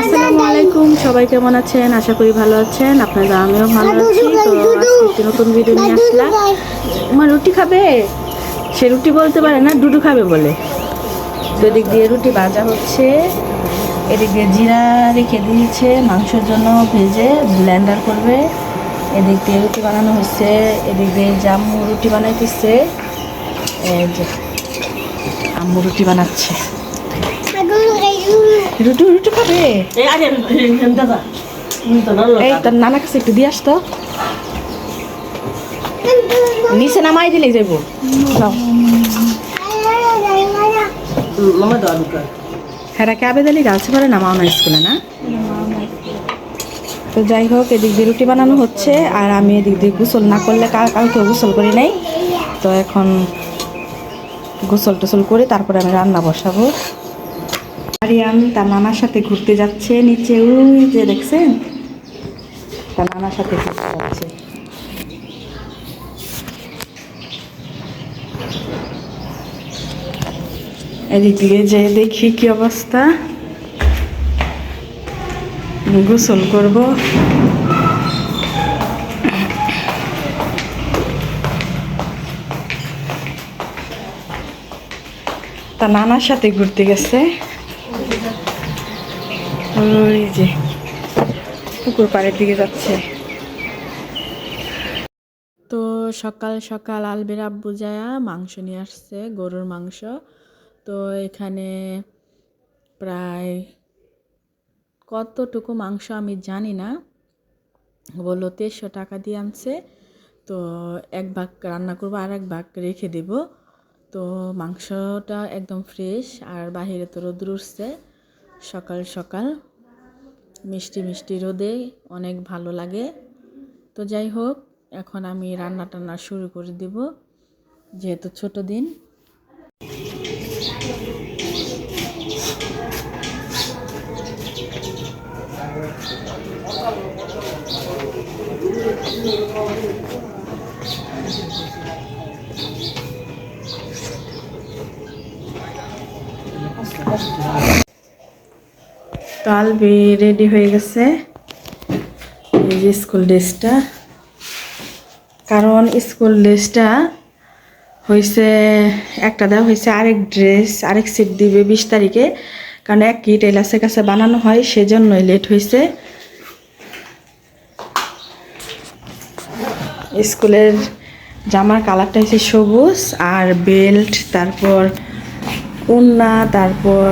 আসসালামু আলাইকুম সবাই কেমন আছেন? আশা করি ভালো আছেন। আপনারা আমিও ভালো আছি। তো আজকে নতুন ভিডিও নিয়ে আসলাম। আমার রুটি খাবে? সে রুটি বলতে পারে না ডুডু খাবে বলে। তো এদিক দিয়ে রুটি ভাজা হচ্ছে। এদিক দিয়ে জিরা রেখে দিয়েছে। মাংসের জন্য ভেজে ব্লেন্ডার করবে। এদিক দিয়ে রুটি বানানো হচ্ছে। এদিক দিয়ে জাম্মু রুটি বানাইতেছে এই যে আম্মু রুটি বানাচ্ছে। রুটি রুটি খাবে? এই তোর নানা কাছে একটু দিয়ে আসতো। নিচে নামাই দিলেই যাইব। হ্যাঁ ক্যাবে দিলে? গাছে পারে না মাওনা স্কুলে না? তো যাই হোক এদিক দিয়ে রুটি বানানো হচ্ছে আর আমি এদিক দিয়ে গোসল না করলে কাল কালকে গোসল করি নাই। তো এখন গোসল টোসল করে তারপরে আমি রান্না বসাবো। আরিয়ান তার নানার সাথে ঘুরতে যাচ্ছে নিচে, ওই যে দেখছেন? তার নানার সাথে ঘুরতে যাচ্ছে। এদিক দিয়ে যে দেখি কি অবস্থা। গোসল করব। তার নানার সাথে ঘুরতে গেছে। ওই যে, পুকুর পাড়ের দিকে যাচ্ছে। তো সকাল সকাল আলবের আব্বু যায়া, মাংস নিয়ে আসছে, গরুর মাংস। তো এখানে প্রায় কতটুকু মাংস আমি জানি না। বলল তেরোশো টাকা দিয়ে আনছে। তো এক ভাগ রান্না করব, আর এক ভাগ রেখে দেব। তো মাংসটা একদম ফ্রেশ, আর বাহিরে তো রোদ উঠছে। সকাল সকাল মিষ্টি মিষ্টি রোদে অনেক ভালো লাগে। তো যাই হোক, এখন আমি রান্না টান্না শুরু করে দেব, যেহেতু ছোট দিন। তো আলবি রেডি হয়ে গেছে। এই যে স্কুল ড্রেসটা কারণ স্কুল ড্রেসটা হয়েছে একটা দেওয়া হয়েছে আরেক ড্রেস আরেক সেট দিবে বিশ তারিখে। কারণ এক কিট এলাসের কাছে বানানো হয়, সেজন্যই লেট হয়েছে স্কুলের জামার কালারটা হচ্ছে সবুজ, আর বেল্ট তারপর উন্না তারপর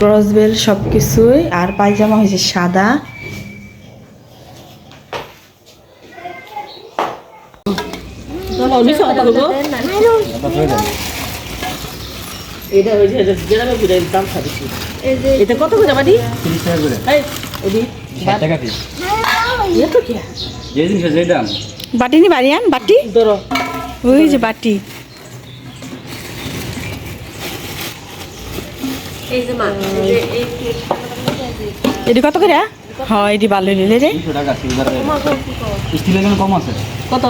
ক্রস বেল্ট সব কিছুই আর পায়জামা হয়েছে সাদা। এটা হয়েছে গ্রামে ঘুরে দাম খাবেছি এটা কত করে বাড়ি? তিরিশ টাকা করে। ষাট টাকা পিস যে জিনিস যে দাম। বাটি নি বাড়ি আন বাটি? ধরো। ওই যে বাটি। এটি কত করে? হয় এটি ভালো নিলে রে কত?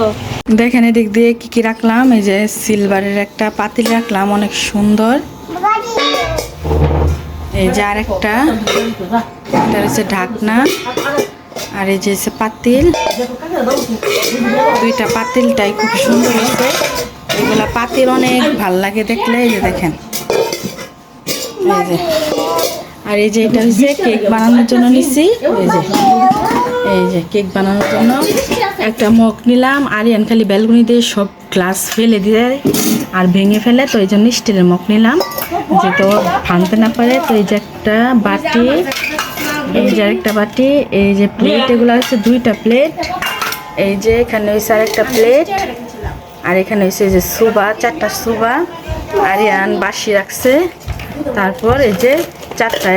দেখেন এদিক দিয়ে কি কি রাখলাম এই যে সিলভারের একটা পাতিল রাখলাম অনেক সুন্দর। এই যে আরেকটা এটা হচ্ছে ঢাকনা আর এই যে পাতিল। দুইটা পাতিলটাই খুব সুন্দর এগুলা পাতিল অনেক ভালো লাগে দেখলে এই যে দেখেন। আর এই যে এটা হচ্ছে কেক বানানোর জন্য নিছি। এই যে এই যে কেক বানানোর জন্য একটা মগ নিলাম, আরিয়ান খালি ব্যালকনি দিয়ে সব গ্লাস ফেলে দিয়ে আর ভেঙে ফেলে, তো এই জন্য স্টিলের মগ নিলাম। যে তো ভাঙতে না পারে, তো এই যে একটা বাটি, এই যে একটা বাটি, এই যে প্লেট এগুলো হচ্ছে দুইটা প্লেট এই যে এখানে হয়েছে আরেকটা প্লেট আর এখানে হয়েছে যে সুবা, চারটা সুবা। আরিয়ান বাসি রাখছে। তারপর এই যে চারটা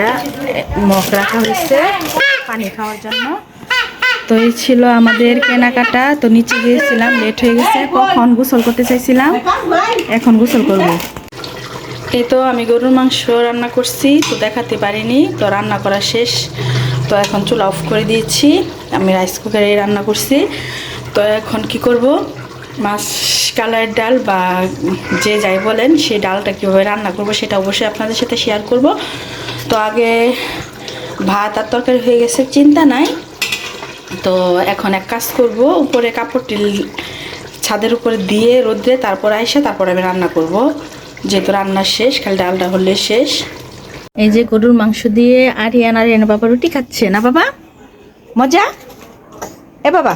মগ রাখা হয়েছে পানি খাওয়ার জন্য। তো এই ছিল আমাদের কেনাকাটা। তো নিচে গিয়েছিলাম লেট হয়ে গেছে। কখন গোসল করতে চাইছিলাম? এখন গোসল করব। এই তো আমি গরুর মাংস রান্না করছি, তো দেখাতে পারিনি। তো রান্না করা শেষ। তো এখন চুলা অফ করে দিয়েছি। আমি রাইস কুকারে রান্না করছি। তো এখন কি করব? মাছ কালারের ডাল বা যে যাই বলেন, সেই ডালটা কীভাবে রান্না করব সেটা অবশ্যই আপনাদের সাথে শেয়ার করব। তো আগে ভাত আর তরকারি হয়ে গেছে, চিন্তা নাই। তো এখন এক কাজ করব, উপরে কাপড়টি ছাদের উপরে দিয়ে রোদ্রে তারপর আইসে তারপর আমি রান্না করব। যেহেতু রান্না শেষ, খালি ডালটা হলে শেষ। এই যে গরুর মাংস দিয়ে আরিয়ান আরিয়ান বাবা রুটি খাচ্ছে, না বাবা? মজা? এ বাবা,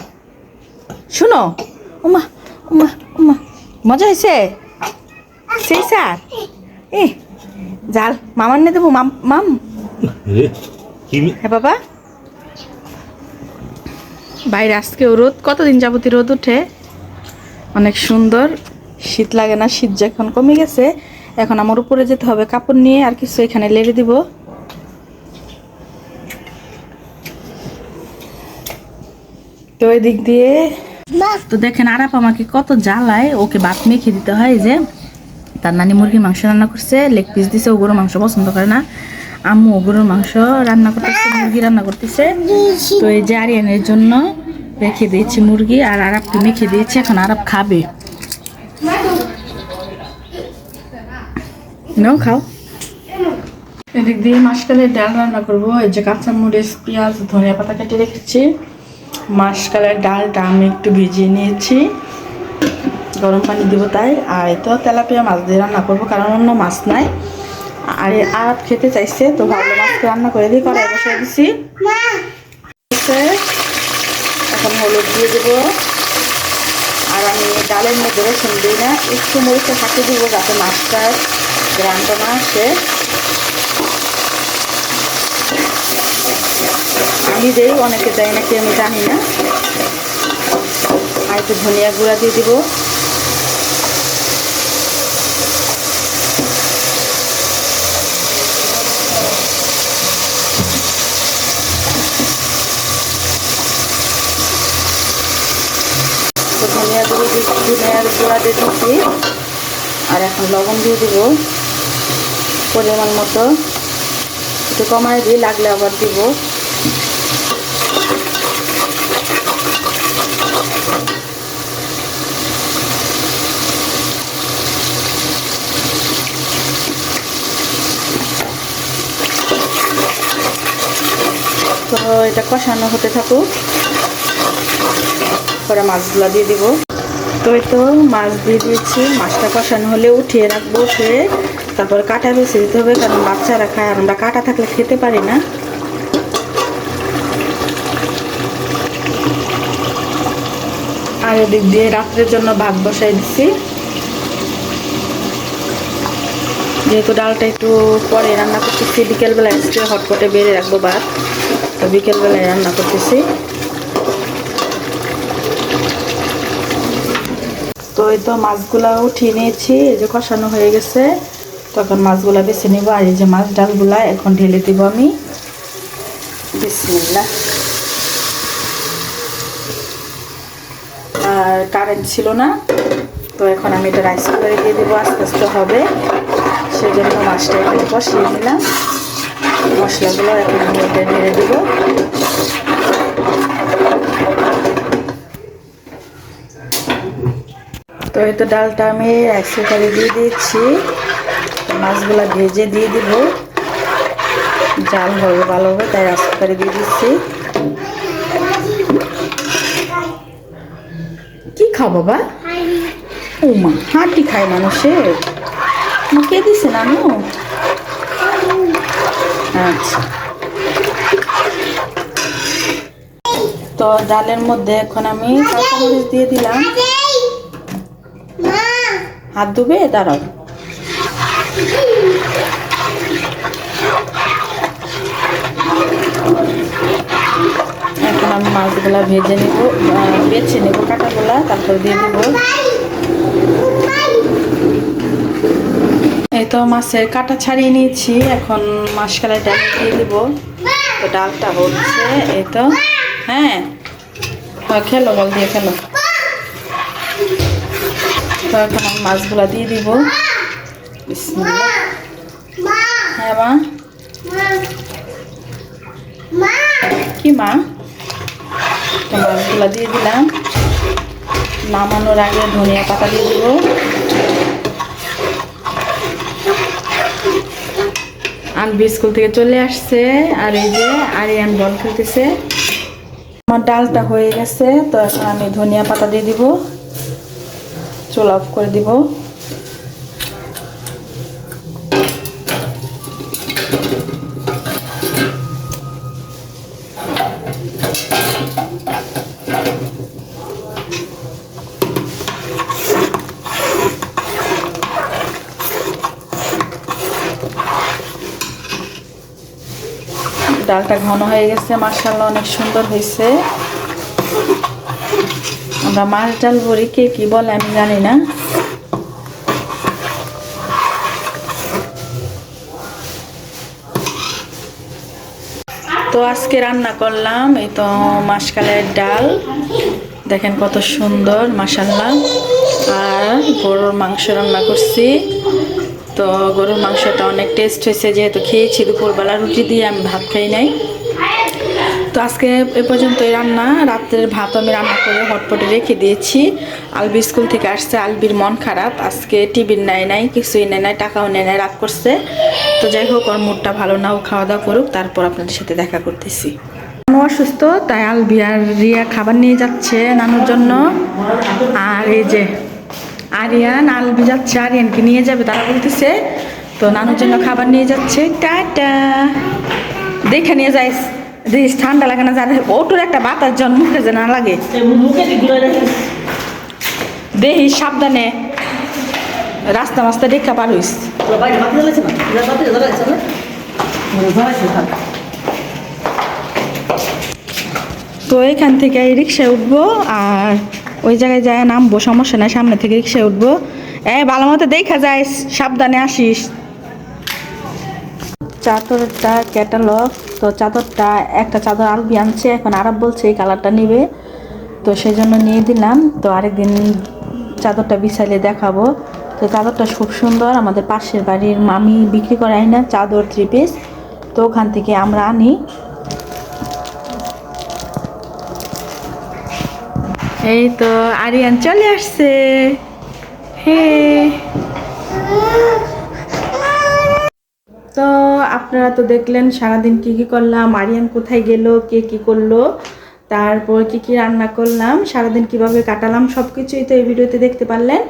শুনো। উমা মজা হয়েছে? সেই স্যার? এ জাল মামার নে দেবো মাম মাম। হ্যাঁ বাবা। বাইরে আজকেও রোদ কতদিন যাবতীয় রোদ উঠে? অনেক সুন্দর। শীত লাগে না শীত যখন কমে গেছে। এখন আমার উপরে যেতে হবে কাপড় নিয়ে আর কিছু এখানে লেড়ে দিব। তো ওই দিক দিয়ে তো দেখেন আরাপ আমাকে কত জ্বালায়, ওকে ভাত মেখে দিতে হয় যে। তার নানি মুরগির মাংস রান্না করছে লেগ পিস দিছে, ও গরুর মাংস পছন্দ করে না। আম্মু গরুর মাংস রান্না করতেছে, মুরগি রান্না করতেছে। তো এই যে আরিয়ানের জন্য রেখে দিয়েছি মুরগি, আর আরাপকে মেখে দিয়েছি, এখন আরাপ খাবে। নাও, খাও। এদিক দিয়ে মাসকালের ডাল রান্না করব, এই যে কাঁচা মরিচ পেঁয়াজ, ধনিয়া পাতা কেটে রেখেছি। মাসকালের ডালটা আমি একটু ভিজিয়ে নিয়েছি। গরম পানি দিব তাই। আর তো তেলাপিয়া মাছ দিয়ে রান্না করব, কারণ অন্য মাছ নাই। আর আরাত খেতে চাইছে, তো ভাবলো মাছকে রান্না করে দিই কড়াই বসিয়ে দিছি। এখন হলুদ দিয়ে দেবো। আর আমি ডালের মধ্যে রসুন দিই না, একটু মরিচটা ফাঁকি দেবো যাতে মাছটার গ্রানটা না আসে। দেই অনেকে দেয় নাকি আমি জানি না। আর একটু ধনিয়া গুঁড়া দিয়ে দিব। ধনিয়া গুঁড়ো দিয়ে ধনিয়ার গুঁড়া দিয়ে দিচ্ছি। আর এখন লবণ দিয়ে দিব। পরিমাণ মতো। একটু কমায় দিই লাগলে আবার দিব। এটা কষানো হতে থাকুক। পরে মাছগুলো দিয়ে দিব। তো এই তো মাছ দিয়ে দিয়েছি। মাছটা কষানো হলে উঠিয়ে রাখব উঠিয়ে তারপর কাটা বেছে দিতে হবে, কারণ বাচ্চারা খায় আর আমরা কাটা থাকলে খেতে পারি না। আর এদিক দিয়ে রাত্রের জন্য ভাত বসাই দিচ্ছি যেহেতু ডালটা একটু পরে রান্না করতেছি বিকেলবেলায় আজকে হটপটে বেড়ে রাখব ভাত। তো বিকেলবেলায় রান্না করতেছি। তো এই তো মাছগুলা উঠিয়ে নিয়েছি, এই যে কষানো হয়ে গেছে। তখন মাছগুলা বেছে নিব, আর এই যে মাছ ডালগুলা এখন ঢেলে দিব আমি। বিসমিল্লাহ। আর কারেন্ট ছিল না, তো এখন আমি এটা রাইস কুকারে দিয়ে দেবো, আস্তে আস্তে হবে। সেই জন্য মাছটা একটু কষিয়ে নিলাম মশলাগুলো এখন এটা ঢেলে দেবো। তো এই তো ডালটা আমি একশো কুকারে দিয়ে দিচ্ছি মাছগুলো ভেজে দিয়ে দিব। জাল হবে, ভালো হবে, তাই রাইস কুকারে দিয়ে দিচ্ছি। কি খাও বাবা? উমা, হাঁটি খায় মানুষের। কে দিছে নানু? আচ্ছা। তো ডালের মধ্যে এখন আমি কাঁচামরিচ দিয়ে দিলাম। হাত ধুবে? দাঁড়াও। এখন আমি মাছগুলা ভেজে নেব বেছে নেব, কাটাগুলা, তারপর দিয়ে দেবো। এই তো মাছের কাটা ছাড়িয়ে নিয়েছি। এখন মাসকালাই ডাল দিয়ে দেবো। তো ডালটা হচ্ছে এই তো। হ্যাঁ। হ্যাঁ, খেলো বল দিয়ে খেলো। তো এখন আমি মাছগুলা দিয়ে দিব। হ্যাঁ মা। কি মা? তো মাছগুলা দিয়ে দিলাম। নামানোর আগে ধনিয়া পাতা দিয়ে দিব। আনবি স্কুল থেকে চলে আসছে, আর এই যে আরিয়ান বল খেলতেছে। আমার ডালটা হয়ে গেছে, তো এখন আমি ধনিয়া পাতা দিয়ে দিব। চুল অফ করে দিব। ডালটা ঘন হয়ে গেছে মার্শাল্লাহ অনেক সুন্দর হয়েছে। আমরা মাছ, ডাল কে কি বলে আমি জানি না। তো আজকে রান্না করলাম, এই তো মাসকালের ডাল। দেখেন কত সুন্দর মাসাল্লাহ আর গরুর মাংস রান্না করছি। তো গরুর মাংসটা অনেক টেস্ট হয়েছে, যেহেতু খেয়েছি দুপুরবেলা, রুটি দিয়ে আমি ভাত খাই নাই। তো আজকে এ পর্যন্তই রান্না। রাত্রের ভাত আমি রান্না করে হটপটে রেখে দিয়েছি। আলবি স্কুল থেকে আসছে, আলবির মন খারাপ। আজকে টিভির নেয় নাই, কিছুই নেয় নাই, টাকাও নেয় নাই, রাগ করছে। তো যাই হোক, ওর মুডটা ভালো না, ও খাওয়া দাওয়া করুক, তারপর আপনাদের সাথে দেখা করতেছি। নানু অসুস্থ, তাই আলবি আর রিয়া খাবার নিয়ে যাচ্ছে নানুর জন্য। আর এই যে আরিয়ান আলবি যাচ্ছে আরিয়ানকে নিয়ে যাবে তারা বলতেছে তো নানুর জন্য খাবার নিয়ে যাচ্ছে টাটা। দেখে নিয়ে যাইস দেখিস ঠান্ডা লাগে না যাদের ওটুর একটা বাতাস জন মুখে যে না লাগে। দেখিস সাবধানে। রাস্তা মাস্তা দেখা পার হইস। তো এখান থেকে এই রিক্সায় উঠবো আর ওই জায়গায় যায়, নামবো, সমস্যা নাই, সামনে থেকে রিক্সায় উঠবো। এ ভালো মতো দেখা যায় সাবধানে আসিস। চাদরটা ক্যাটালগ তো চাদরটা, একটা চাদর আলবি আনছে, এখন আরব বলছে এই কালারটা নেবে। তো সেই জন্য নিয়ে দিলাম, তো আরেকদিন চাদরটা বিছাইলে দেখাবো। তো চাদরটা খুব সুন্দর, আমাদের পাশের বাড়ির মামি বিক্রি করে না চাদর থ্রি পিস তো ওখান থেকে আমরা আনি। এই তো আরিয়ান চলে আসছে। হে। তো আপনারা তো দেখলেন, সারাদিন কি কি করলাম, আরিয়ান কোথায় গেল, কে কি করল, তারপর কি কি রান্না করলাম, সারাদিন কীভাবে কাটালাম সব কিছুই তো এই ভিডিওতে দেখতে পারলেন।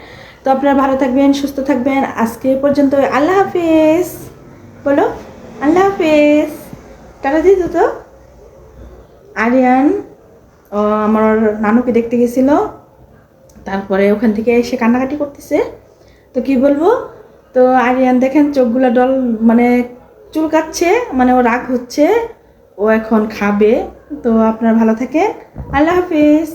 তো আপনারা ভালো থাকবেন, সুস্থ থাকবেন। আজকে পর্যন্ত আল্লাহ হাফেজ। বলো, আল্লাহ হাফেজ। টাটা দিত তো? আরিয়ান আমার নানুকে দেখতে গেছিল। তারপরে ওখান থেকে এসে কান্নাকাটি করতেছে। তো কি বলব? তো আরিয়ান দেখেন চোখগুলো ডল মানে চুলকাচ্ছে মানে ও রাগ হচ্ছে। ও এখন খাবে। তো আপনার ভালো থাকে আল্লাহ হাফিজ।